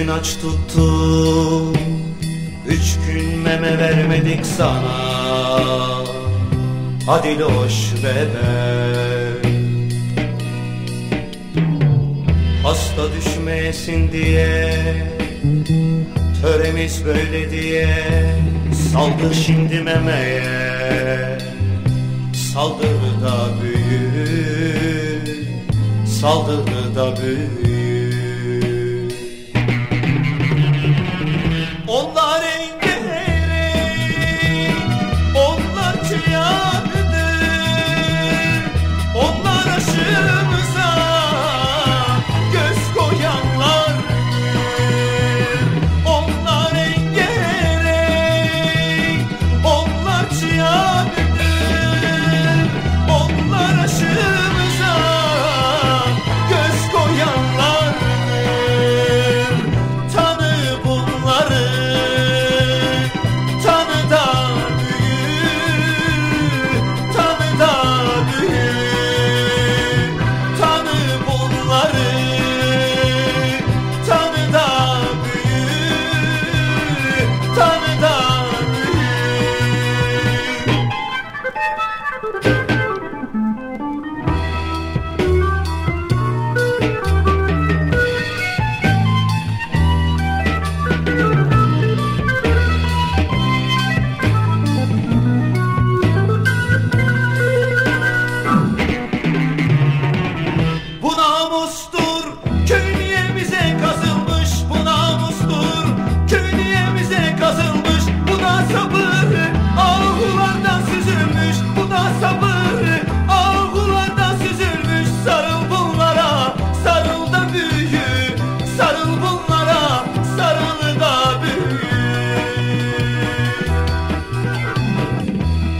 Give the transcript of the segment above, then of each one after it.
Gün aç tuttum. Üç gün meme vermedik sana. Hadi loş bebe. Hasta düşmeyesin diye Töremiz böyle diye Saldır şimdi memeye. Saldır da büyür Saldır da büyür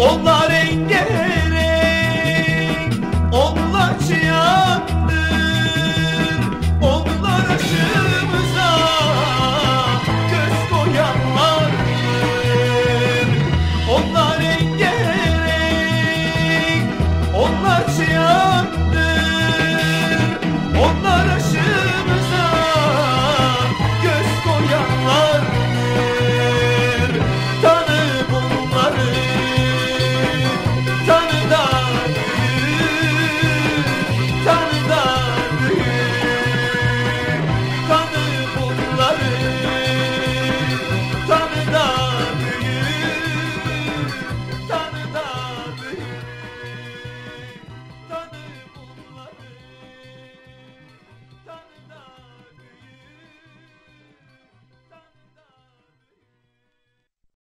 Onlar